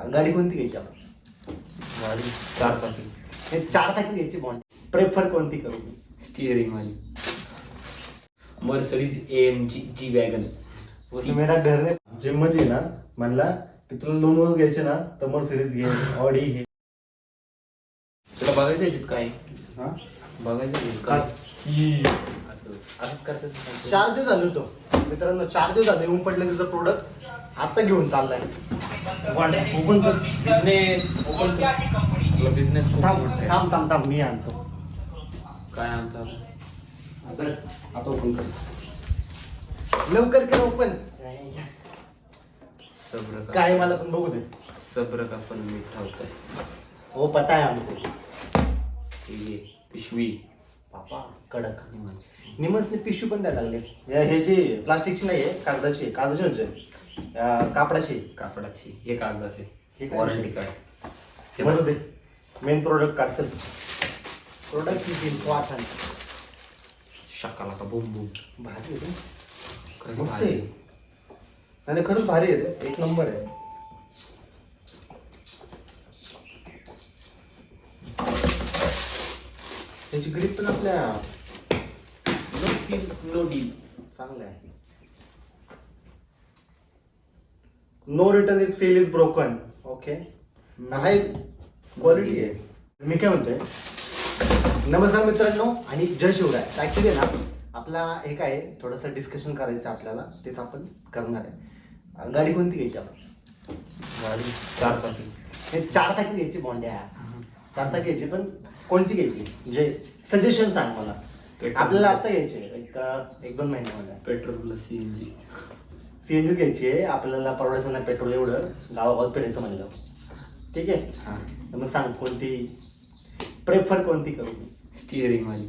गाडी कोणती घ्यायची आपण? गाडी चार चाकी. हे चार टाकी घ्यायची बॉन्ड प्रेफर कोणती करू? स्टिअरिंग वाली. Mercedes A M G G wagon तो मेरा घर ने जिममध्ये ना म्हणला की तुला लोन वर घ्यायचे ना तर मर्सिडीज घे ऑडी घे. तुला बघायचं याच्यात काय हा? बघायचं काय असं. असंच करतात चार दिवस झाले होतो. मित्रांनो चार दिवस झाले. येऊन पडले तुझं प्रोडक्ट आता घेऊन चाललाय. ओपन कर बिझनेस तुला बिझनेस थांब. थांब थांब थांब मी आणतो. काय आणतात आता ओपन कर. लवकर कर ओपन सब्र काय मला पण बघू दे. सब्र का फल मीठा होता है हो पता आहे हमको ये पिशवी. पापा कडक. निमच. निमसने पिशवी पण द्यायला लागले. या- हे जे प्लास्टिकची नाही आहे कागदाची आहे. कागदाची म्हणजे. अं, कापडाची. कापडाची. हे कागदाचे हे काय वॉरंटी? कार्ड ते बघू दे. मेन प्रोडक्ट काढसल प्रोडक्ट किती वाचन शकाला का बुम बुम भारी आहे रे. कसं मस्त भारी आहे. आणि खरंच भारी आहे रे. एक नंबर आहे. त्याची ग्रीप पण आपल्या नो फील नो डील चांगलं आहे. No return is sale is broken okay high quality आहे. मी काय म्हणतोय? नमस्कार मित्रांनो आणि जय शिवराय. ॲक्च्युली आहे ना आपला हे काय आहे, थोडंसं डिस्कशन करायचं आपल्याला. तेच आपण करणार आहे. गाडी कोणती घ्यायची आपण? गाडी चार चाकी. हे चार टाकी घ्यायची बॉन्ड्या चार टाकी घ्यायची पण कोणती घ्यायची? म्हणजे सजेशन सांग मला. आपल्याला आता घ्यायची आहे, एक एक दोन महिन्यामध्ये. Petrol plus C N G CNG घ्यायची आहे आपल्याला परवडायचं नाही पेट्रोल एवढं गावागावात फिरायचं म्हणलं. ठीक आहे? हां. तर मग सांग कोणती प्रेफर कोणती करू? स्टिअरिंग वाली.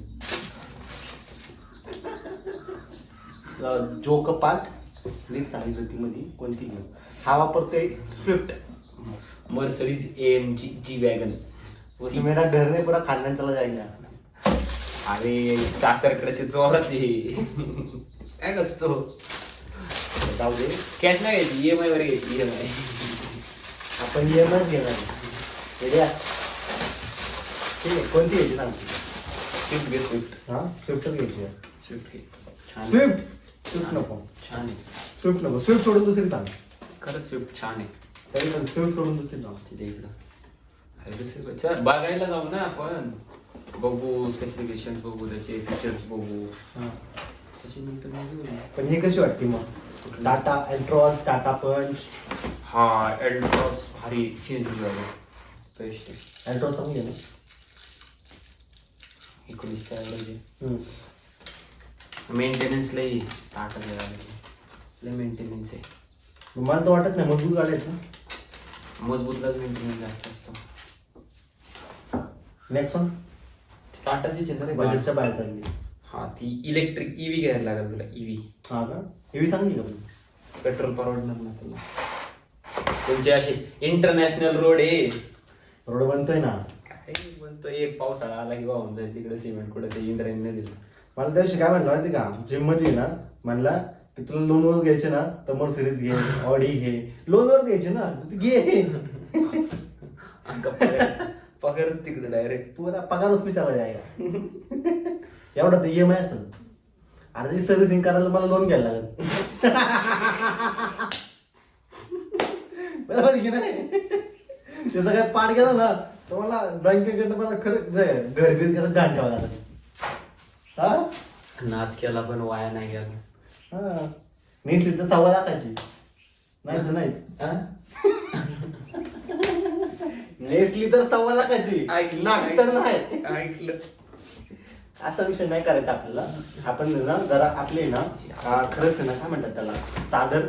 जोक पार्ट नीट सांगितलं ती मध्ये कोणती घेऊ? हा वापरतोय Swift Mercedes A M G G wagon उसमें मेरा घर ने पूरा खानदान चला जाएगा अरे सासरकडचे जोरात आहे काय कसतो जाऊ दे. कॅश नाही घ्यायची ई एम आय वर घ्यायची ई एम आय आपण ई एम आय घेणार ठीक आहे कोणती घ्यायची सांग स्विफ्ट घे स्विफ्ट हा? स्विफ्ट घ्यायची आहे. स्विफ्ट घे. छान आहे. स्विफ्ट स्विफ्ट नको. छान आहे. स्विफ्ट नको. स्विफ्ट सोडून दुसरी सांग. खरंच स्विफ्ट छान आहे. तरी पण स्विफ्ट सोडून दुसरी सांग. तिथे इकडं. अरे दुसरी चल बघायला जाऊ ना आपण. बघू स्पेसिफिकेशन बघू त्याचे फीचर्स बघू. हा. त्याच्यानंतर मग घेऊ. पण ही कशी वाटते मग? टाटा एल्ट्रॉस टाटा पंच. हा एल्ट्रॉस भारी सीएनजी वाला. बेस्ट आहे एल्ट्रॉस चांगली आहे ना? एकोणीस काय हम्म. मेंटेनन्स लई टाटा लय मेंटेनन्स आहे. मला तर वाटत नाही मजबूत गाडी आहेत ना? मजबूतलाच मेंटेनन्स जास्त असतो. नेक्स्ट वन टाटाचीच आहे ना बजेटच्या बाहेर चालली हा ती इलेक्ट्रिक ईव्ही घ्यायला लागेल तुला ईव्ही हा का? एवढी चांगली का पण? पेट्रोल परवडणार ना तुला. तुमचे असे इंटरनॅशनल रोड आहे. रोड बनतोय ना. काय म्हणतो एक पावसाळा आला की वाहून जाईल तिकडे सिमेंट कुठे ते इंद्रायणी दिलं मला त्या दिवशी काय म्हणलं माहिती का? जिममध्ये ना म्हणला की तुला लोन वर घ्यायचे ना तर मर्सिडीज घे ऑडी घे. लोन वर घ्यायचे ना तर घे. अंका पगार- पगारच तिकडे डायरेक्ट पुरा पगार उसमें चला जाएगा एवढा तर ई एम आय असेल. अरे ती सर्व्हिसिंग करायला मला लोन घ्यायला लागेल. बरोबर की नाही? त्याचा काय पाठ गेला ना तर मला बँकेकडनं मला खरं घर बीर कसं घाण ठेवायला लागेल. हा? नाद केला पण वाया नाही गेला. हा. मी तिथं सव्वा लाखाची. नाही तर नाहीच. हा? नेसली तर सव्वा लाखाची. ऐकलं नाक तर नाही. ऐकलं. असा विषय नाही करायचा आपल्याला. आपण ना जरा आपले ना खरंच आहे ना काय म्हणतात त्याला? चादर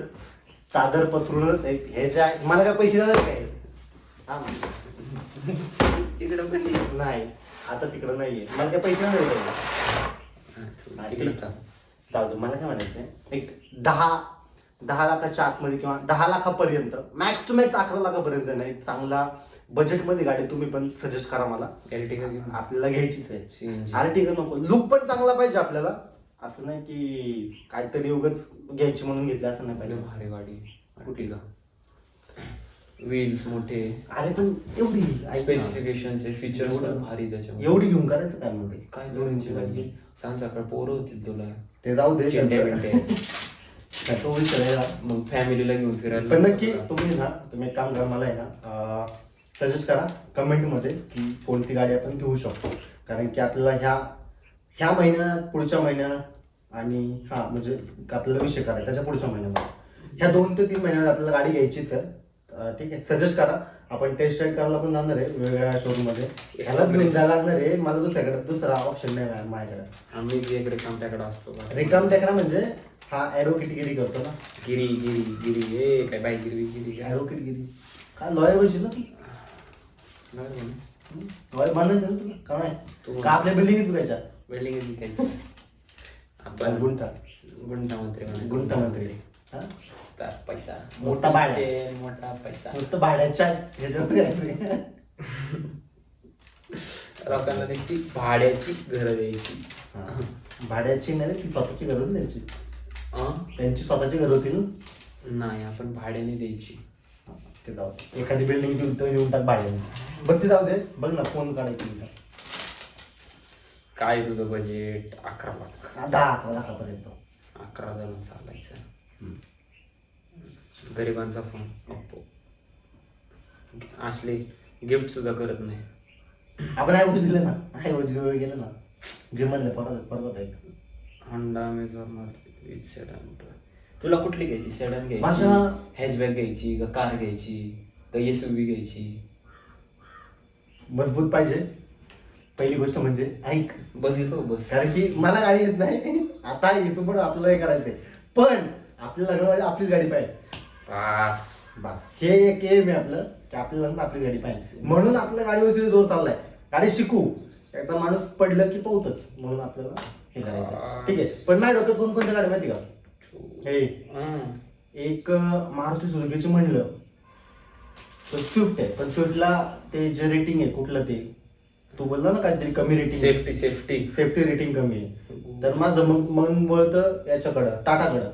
चादर पसरून एक हे जे आहे मला काय पैसे देणार काय? हा. तिकडे पण. नाही. आता तिकडं नाहीये. मला काय पैसे नाही. जाऊ दे मला काय म्हणायचं एक दहा दहा लाखाच्या आतमध्ये किंवा दहा लाखापर्यंत मॅक्स टू मॅक्स अकरा लाखापर्यंत नाही चांगला बजेटमध्ये गाडी तुम्ही पण सजेस्ट करा मला. Ertiga घेऊन. आपल्याला घ्यायचीच आहे. CNG. आर्टिका नको. लुक पण चांगला पाहिजे आपल्याला. असं नाही की काहीतरी उगच घ्यायची म्हणून घेतली असं नाही लय पाहिजे भारी गाडी. कुठली का? व्हील्स मोठे. अरे पण एवढी ऐक ना. स्पेसिफिकेशन फीचर्स एवढं- पण भारी त्याच्यामध्ये. एवढी घेऊन करायचं काय मग ते? काय करायची म्हणजे सांग सकाळ पोरं होतील तुला. ते जाऊ दे. चिंट्या बिंट्या. तो सगळ्याला. मग फॅमिलीला घेऊन फिरायला पण नक्की तुम्ही ना तुम्ही एक काम करा मला आहे ना सजेस्ट करा कमेंटमध्ये की कोणती गाडी आपण घेऊ शकतो. कारण की आपल्याला ह्या ह्या महिन्यात पुढच्या महिन्यात आणि हा म्हणजे आपल्याला विषय करायचा त्याच्या पुढच्या महिन्यामध्ये. ह्या दोन ते तीन महिन्यात आपल्याला गाडी घ्यायचीच आहे ठीक आहे. सजेस्ट करा. आपण टेस्ट राईड करायला पण जाणार आहे वेगवेगळ्या शोरूममध्ये. Yes, ह्याला घेऊन. जायला लागणार आहे. मला दुसऱ्याकडे दुसरा ऑप्शन नाही माझ्याकडे. आम्ही जे इकडे कामट्याकडे असतो? रिकाम टेकरा म्हणजे हा ॲडव्होकेटगिरी करतो ना. गिरी गिरी गिरी. ए काय बाई गिरी गिरी. काय ॲडव्होकेटगिरी काय लॉयर बनशील ना तू नाही म्हणे. लॉयर बनायचं ना तुला का नाही तू- का आपल्या बिल्डिंग विकायच्या वेल्डिंग आणि विकायची आपण गुंठा गुंठा मंत्री. गुंठा मंत्री हा? पैसा मोठा भाडा. मोठा पैसा नुसतं भाड्याच्या ह्याच्यावर. लोकांना ती भाड्याची घरं द्यायची हा. भाड्याची नाही ती स्वतःची घर होती त्यांची स्वतःची घर होती ना नाही आपण भाड्याने द्यायची ते जाऊ दे. एखादी बिल्डिंग घेऊन तर घेऊन टाक भाड्याने बरं ते जाऊ दे. बघ ना फोन काढायची. काय तुझं बजेट अकरा लाख. दहा अकरा लाखापर्यंत. अकरा धरून चालायचं. गरिबांचा फोन ओप्पो असले गिफ्ट सुद्धा करत नाही. आपण आई दिलं ना? आई वजू गेलं ना? जे म्हणलं परत परत आहे. होंडा विथ सेडन तुला कुठली घ्यायची? सेडन घ्यायची हॅचबॅक घ्यायची का कार घ्यायची का एस घ्यायची? मजबूत पाहिजे. पहिली गोष्ट म्हणजे ऐक. बस येतो बस. कारण की मला गाडी येत नाही. आता इथून पण आपल्याला हे करायचंय पण आपल्या लग्नामध्ये आपलीच गाडी पाहिजे. पास बस हे एक एम आहे आपलं की आपल्या लग्नात आपली गाडी पाहिजे. म्हणून आपल्या गाडीवरती जोर चाललाय. गाडी शिकू. एकदा माणूस पडलं की पाहतच. म्हणून आपल्याला हे करायचं ठीक आहे. पण माझ्या डोक्यात कोणकोणत्या गाडी माहिती का? हे. एक मारुती सुझुकीची म्हणलं. तर स्विफ्ट आहे. पण स्विफ्टला ते जे रेटिंग आहे कुठलं ते? तू बोलला ना काहीतरी कमी rating safety safety safety rating कमी आहे. तर माझं मग मन वळतं याच्याकडं टाटाकडं.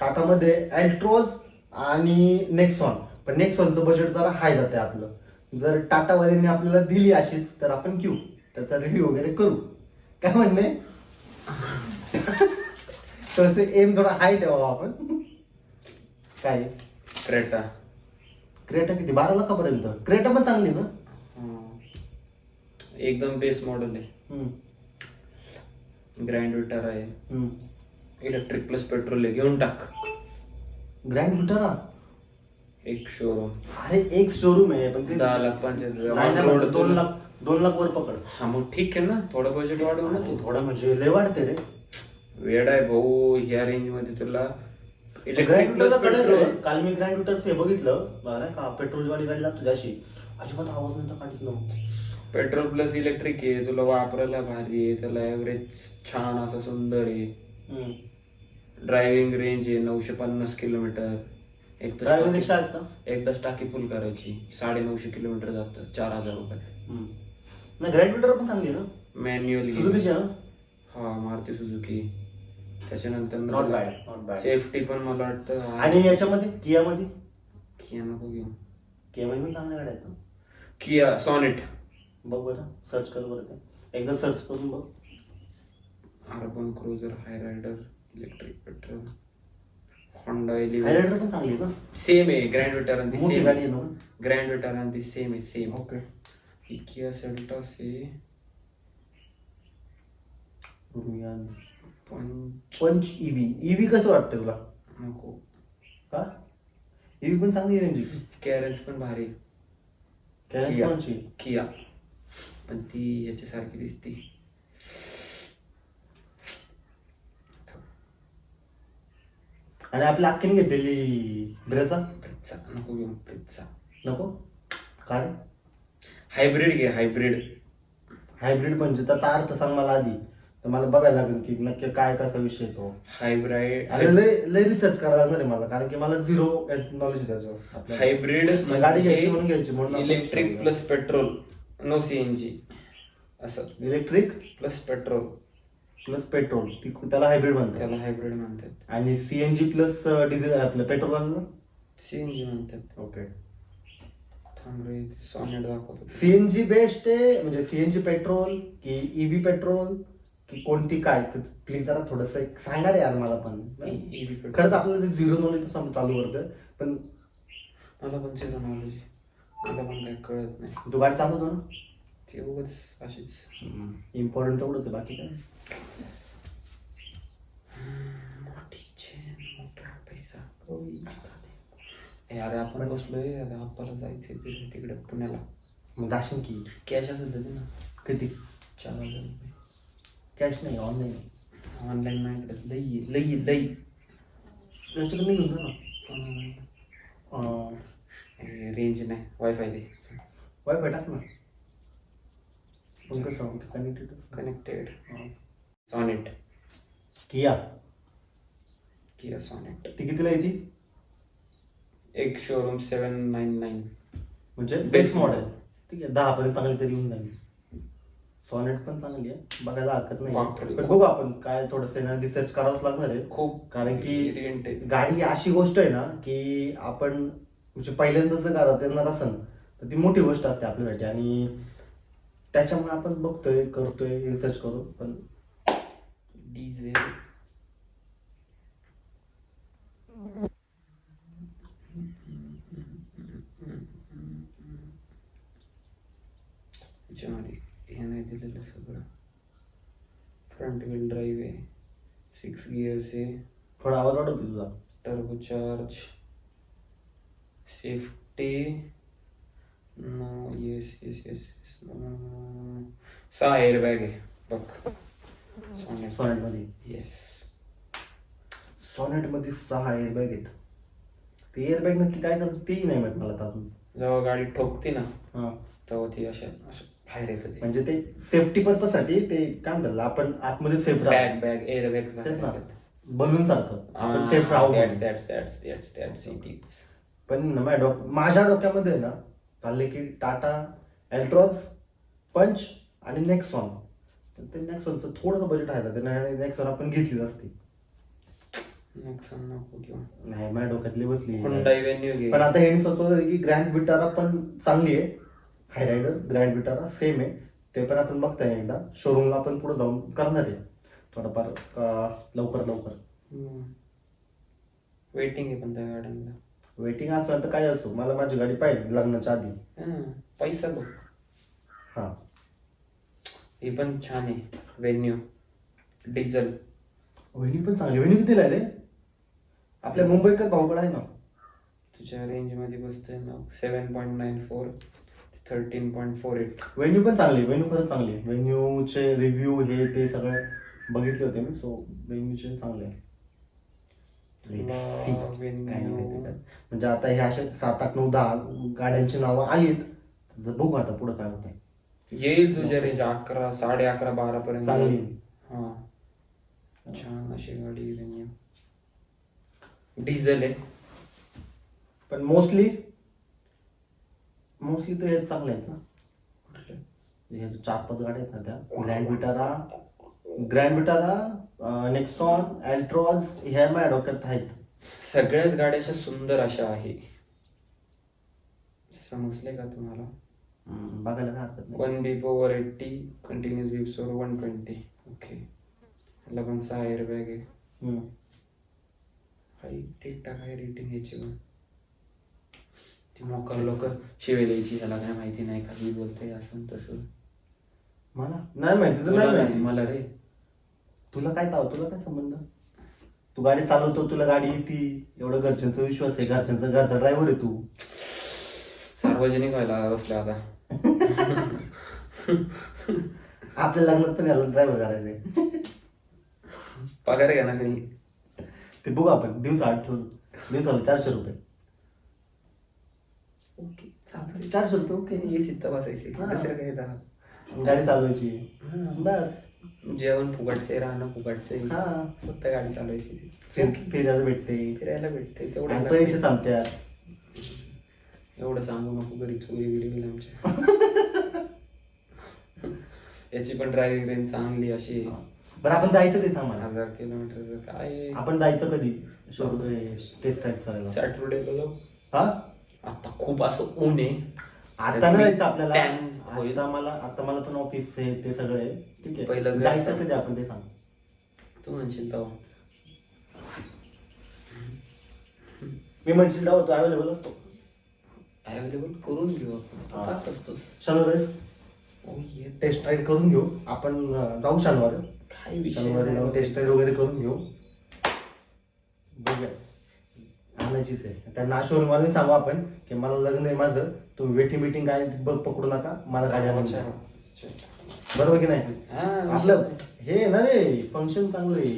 टाटामध्ये अल्ट्रोज आणि नेक्सॉन पण नेक्सॉनचं बजेट जरा हाय जाते आपलं. जर टाटावाल्यांनी आपल्याला दिली अशीच तर आपण घेऊ. त्याचा रिव्ह्यू वगैरे करू. काय म्हणणे? तसे एम थोडा हाय ठेवा आपण. काय? क्रेटा. क्रेटा किती? बारा लाखापर्यंत. क्रेटा पण चांगली ना? एकदम बेस मॉडेल आहे. हम्म, ग्रँड विटार आहे. हम्म. इलेक्ट्रिक प्लस पेट्रोल आहे. घेऊन टाक. ग्रँड विटारा एक शोरूम अरे एक शोरूम आहे पण ते दहा लाख पंचायत नाही, दोन लाख दोन लाख वर पकड. हा मग ठीक आहे ना. थोडं बजेट वाढव ना. तू थोडं म्हणजे लय वाढते रे. वेड आहे भाऊ ह्या रेंजमध्ये तुला इलेक्ट्रिक प्लस पेट्रोल. काल मी ग्रँड विटर्स हे बघितलं बरं का पेट्रोल वाली गाडी लागतो अशी अजिबात आवाज नव्हता काढत नव्हतं पेट्रोल प्लस इलेक्ट्रिक आहे तुला वापरायला भारी आहे त्याला ॲव्हरेज छान असं सुंदर आहे. ड्रायव्हिंग रेंज आहे नऊशे पन्नास किलोमीटर एक्स्ट्रा असतं? एकदाच टाकी फुल करायची. साडे नऊशे किलोमीटर जातं चार हजार रुपयात. ग्रँड विटर पण आहे ना? मॅन्युअली हा मारुती सुझुकी त्याच्यानंतर Not bad, not bad. Safety पण मला वाटतं आणि याच्यामध्ये? कियामध्ये? किया नको घेऊ. कियामध्ये पण चांगल्या गाड्या आहेत ना? किया सॉनेट बघ बरं. सर्च कर बरं ते. एकदा सर्च करून बघ. Urban Cruiser Hyryder electric petrol Honda highlighter पण चांगली आहे ना सेम आहे. ग्रँड विटार आणि मोठी सेम गाडी आहे. ना ग्रँड विटार आणि ती सेम आहे. सेम ओके किया सेल्टॉस आहे. पंच पंच ईव्ही ईव्ही कसं वाटतं तुला? नको. का? ईव्ही पण चांगली रेंज कॅरेन्स पण भारी. कोणची? किया. पण ती ह्याच्यासारखी दिसती. आणि आपल्या अख्खीने घेतलेली ब्रेचा? पिझ्झा नको घेऊ. पिझ्झा नको? काय हायब्रिड घे हायब्रिड हायब्रिड म्हणजे त्याचा अर्थ सांग मला आधी. तर मला बघायला लागेल की नक्की काय कसा विषय तो. हायब्राईड आणि लय लय रिसर्च करायला लागणार आहे मला कारण की मला झिरो नॉलेज त्याच्यावर. आपल्याला. हायब्रिड गाडी घ्यायची म्हणून घ्यायची म्हणून आपण electric. Plus petrol no CNG असं. Electric plus petrol plus petrol ती त्याला हायब्रिड म्हणतात. त्याला हायब्रिड म्हणतात. आणि सीएनजी प्लस डिझेल आपलं पेट्रोल वाला? सीएनजी म्हणतात. ओके थांब रे सॉनेट दाखवतो. सीएनजी बेस्ट आहे म्हणजे सीएनजी पेट्रोल की ईव्ही पेट्रोल की कोणती काय? तर प्लीज जरा थोडस सांगा रे यार मला पण. खरंच आपल्याला झिरो नॉलेजपासून चालू करतोय पण मला पण झिरो नॉलेज मला पण काही कळत नाही. तू गाडी चालवतो ना? ते उगाच अशीच. इम्पॉर्टंट तेवढंच आहे बाकी काय मोठी चेन मोठा पैसा. ए, अरे आपण बसलोय अरे आपल्याला जायचंय तिकडे तिकडे पुण्याला. मग जाशील की. कॅश असेल ना. किती? चार हजार रुपये. कॅश नाही ऑनलाईन ऑनलाईन माझ्याकडे लई लई लई. त्याच्याकडे नाही घेऊन जा ना रेंज नाही वायफाय दे. वाय टाक ना. मग कसं connected connected Sonet Kia Kia Sonet ती कितीला येते एक शोरूम सेवन नाईन नाईन म्हणजे बेस्ट मॉडेल ठीक आहे दहा पर्यंत चांगली तरी येऊन जाईल. सॉनेट पण चांगली आहे. बघायला हरकत. नाही. पण बघू आपण काय थोडस रिसर्च करावंच लागणार आहे. खूप कारण की गाडी ही अशी गोष्ट आहे ना की आपण म्हणजे पहिल्यांदाच जर घरात येणार असेल तर ती मोठी गोष्ट असते आपल्यासाठी. आणि त्याच्यामुळे आपण बघतोय करतोय रिसर्च करून पण डीझेल याच्यामध्ये. हे नाही दिलेलं सगळं. फ्रंट व्हील ड्राईव्ह आहे सिक्स गिअर्स आहे. थोडा आवाज वाढवतो तुझा. Turbo charge safety no yes yes yes सहा एअरबॅग आहे बघ. सोने सॉनेटमध्ये येस सॉनेटमध्ये सहा एअरबॅग आहेत. ते एअरबॅग नक्की काय करतात तेही नाही माहीत मला आता अजून जेव्हा गाडी ठोकते ना हां. तेव्हा ती अशा असं बाहेर येतं ते म्हणजे ते सेफ्टी पर्पजसाठी ते काय म्हणतात आपण आतमध्ये सेफ बॅग बॅग एअरबॅग्स तेच ना. बलून सारखं. आपण सेफ राहू म्हणून. पण माझ्या डोक माझ्या डोक्यामध्ये ना चालले की टाटा एल्ट्रॉज पंच आणि नेक्सॉन तर ते नेक्सॉनचं थोडंसं बजेट आहे तर नेक्सॉन आपण घेतलीच असती. नाही माझ्या डोक्यातली बसली. पण आता हे सुचवलं की ग्रँड विटारा पण चांगली आहे. Hyryder Grand Vitara same आहे. ते पण आपण बघताय एकदा. शोरूमला आपण पुढे जाऊन करणार आहे. थोडंफार अं, लवकर लवकर. वेटिंग आहे पण त्या गाड्यांना. वेटिंग असलं तर काय असो मला माझी गाडी पाहिजे लग्नाच्या आधी. हां, पैसा बघ. हा. हे पण छान आहे. वेन्यू डिझेल वहिनी पण चांगली वहिनी कितीला आहे रे? आपल्या मुंबईत का भावगड आहे ना? तुझ्या रेंजमध्ये बसतोय ना. Seven point nine four thirteen point four eight Venue पण चांगली वेन्यू खरंच चांगली. आहे वेन्यूचे रिव्ह्यू हे ते सगळे बघितले होते मी सो वेन्यूचे चांगले आहे. म्हणजे आता हे असे सात आठ नऊ दहा गाड्यांची नावं तर बघू आता पुढे काय होतंय. येईल तुझ्या रेंज अकरा साडे अकरा बारा पर्यंत. चांगली. हा. छान अशी गाडी वेन्यू डिझेल आहे. पण मोस्टली मोस्टली तर हे चांगले आहेत ना. कुठलं? हे जे चार पाच गाड्या आहेत ना त्या. Grand Vitara Grand Vitara Nexon Altroz ह्या माझ्या डोक्यात आहेत. सगळ्याच गाड्या अशा सुंदर अशा आहे. समजले का तुम्हाला? बघायला काय हरकत नाही. One beep over eighty continuous beeps over one twenty okay ह्याला पण सहा एअरबॅग आहे. हम्म. काही ठीकठाक आहे रेटिंग याची पण. ती मोकर लोक शिवे द्यायची ह्याला काय माहिती नाही काही बोलते असं तसं. मला? नाही माहिती तुला तुला नाही नाही, माहिती? मला रे. तुला काय ताव तुला काय संबंध? तू गाडी चालवतो तुला गाडी येते. एवढं घरच्यांचा विश्वास आहे घरच्यांचा घरचा ड्रायव्हर आहे तू. सार्वजनिक व्हायला बसले आता. आपल्या लग्नात पण याला ड्रायव्हर करायचंय. पगार घ्या ना काही ते बघू आपण दिवस आठ ठेवून. दिवसाला चारशे रुपये. ओके चालतंय. चारशे रुपये ओके. ये सित्ता बसायचे हा. दुसरं काही दहा गाडी चालवायची. बस. जेवण फुकटचे राहणं फुकटचे हा. फक्त गाडी चालवायची. फिर- फिरायला भेटते. फिरायला भेटते आणि तेवढं पैसे थांबत्यात एवढं सांगू नको घरी चोरी बिरी होईल आमच्या. याची पण ड्रायव्हिंग रेंज चांगली अशी आहे. बरं आपण जायचं ते सामान हजार किलोमीटरचं काय? आपण जायचं कधी? टेस्ट करायला सॅटरडेला जाऊ. हा? आता खूप असं ऊन आहे. आता नाही जायचं आपल्याला. होईल. आता मला आता मला पण ऑफिस आहे ते सगळं आहे. ठीक आहे. पहिलं घर जायचं सांग. कधी आपण ते सांग. तू म्हणशील तेव्हा. मी म्हणशील तेव्हा तो अवेलेबल असतो. अवेलेबल करून घेऊ आपण. हा. तू असतोस. शनिवारी ओ ये. टेस्ट राईड करून घेऊ. आपण अं, जाऊ शनिवारी. काय विषय शनिवारी जाऊन. टेस्ट राईड वगैरे करून घेऊ. बघूया. आणायचीच आहे. त्यांना शोरूमवाल्याने सांगू आपण की मला लग्न आहे माझं तुम्ही वेटिंग मिटिंग काय बघ पकडू नका मला द्या. बरोबर की नाही? हा, आपलं हे ना रे फंक्शन चांगलं आहे.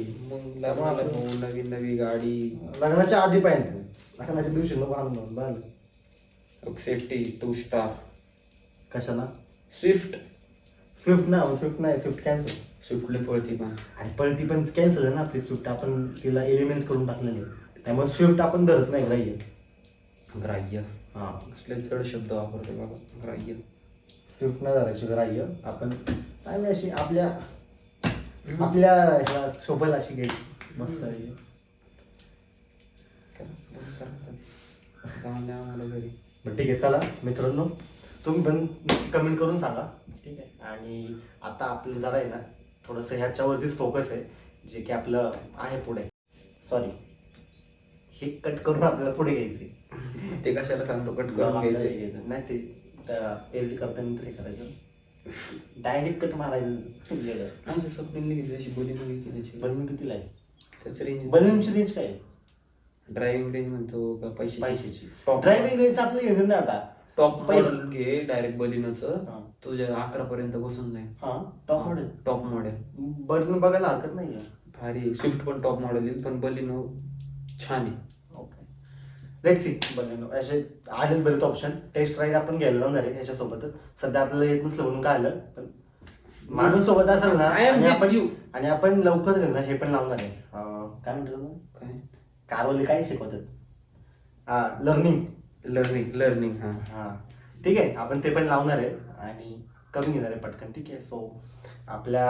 लग्नाला नवीन नवी गाडी. लग्नाच्या आधी पाहिजे. लग्नाच्या दिवशी नको आणून बरं. सेफ्टी टू स्टार कशाला? स्विफ्ट स्विफ्ट ना स्विफ्ट नाही स्विफ्ट कॅन्सल स्विफ्टले पळती पण. आणि पळती पण कॅन्सल आहे ना आपली स्विफ्ट आपण तिला एलिमेंट करून टाकलेली आहे. त्यामुळे स्विफ्ट आपण धरत नाही ग्राह्य. ग्राह्य. हा. कसले चढ शब्द वापरते बाबा. ग्राह्य. स्विफ्ट नाही धरायची ग्राह्य. आपण चांगली अशी आपल्या आपल्या शोभल अशी घ्यायची. मस्त घरी. बरं ठीक आहे चला मित्रांनो. तुम्ही पण कमेंट करून सांगा. ठीक आहे. आणि आता आपलं जरा आहे ना थोडंसं ह्याच्यावरतीच फोकस आहे जे की आपलं आहे पुढे. सॉरी हे कट करून आपल्याला पुढे घ्यायचे ते कशाला सांगतो? कट करून घ्यायचं. नाही ते एडिट करताना तर करायचं. डायरेक्ट कट मारायचं. येडं. आमच्या स्वप्नील घेतली अशी बोली बोली की त्याची. बलून कितीला आहे? त्याच रेंज बलूनची रेंज काय? ड्रायव्हिंग रेंज म्हणतो का पैसे पैशाची. ड्रायव्हिंग रेंज आपलं घेणार ना आता टॉप मॉडेल घे डायरेक्ट बलिनोचं. तुझ्या अकरा पर्यंत बसून जाईल हा top model top model Baleno बघायला हरकत नाही भारी स्विफ्ट पण टॉप मॉडेल येईल पण बलिनो छान आहे. ओके लेट सी बघा असे आलेच बरेच ऑप्शन टेस्ट राईड आपण जाणार आहे याच्यासोबतच. सध्या आपल्याला येत नसलं म्हणून काय आलं? पण माणूस सोबत असेल ना I am आणि with आपण. आणि आपण लवकर आहे ना हे पण लावणार आहे अं, काय म्हणतात ना? काय? कारवाली काय शिकवतात? हा लर्निंग लर्निंग लर्निंग हा. हा. ठीक आहे आपण ते पण लावणार आहे. आणि कमी घेणार आहे पटकन ठीक आहे? सो आपल्या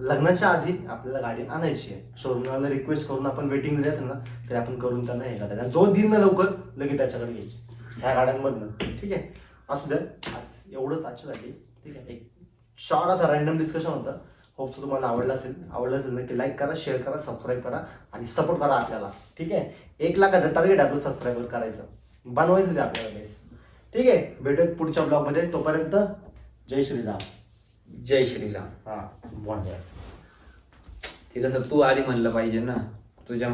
लग्नाच्या आधी आपल्याला गाडी आणायची आहे. शोरूमला रिक्वेस्ट करून आपण वेटिंग जरी असेल ना तरी आपण करून त्यांना हे करायचं जो दिन ना लवकर लगेच त्याच्याकडे घ्यायची. ह्या गाड्यांमधनं ठीक आहे? असू द्या. आज एवढंच आजच्यासाठी ठीक आहे? एक शॉर्ट असा रॅन्डम डिस्कशन होतं. होप्स तुम्हाला आवडलं असेल. आवडलं असेल नक्की लाईक करा शेअर करा सबस्क्राईब करा आणि सपोर्ट करा आपल्याला ठीक आहे? एक लाखाचं टार्गेट आपलं सबस्क्राईबर करायचं. बनवायचं ते आपल्याला ठीक आहे? भेटूयात पुढच्या ब्लॉगमध्ये तोपर्यंत जय श्रीराम. जय श्रीराम. हा बॉन्ड ते कसं तू आधी म्हणलं पाहिजे ना तुझ्या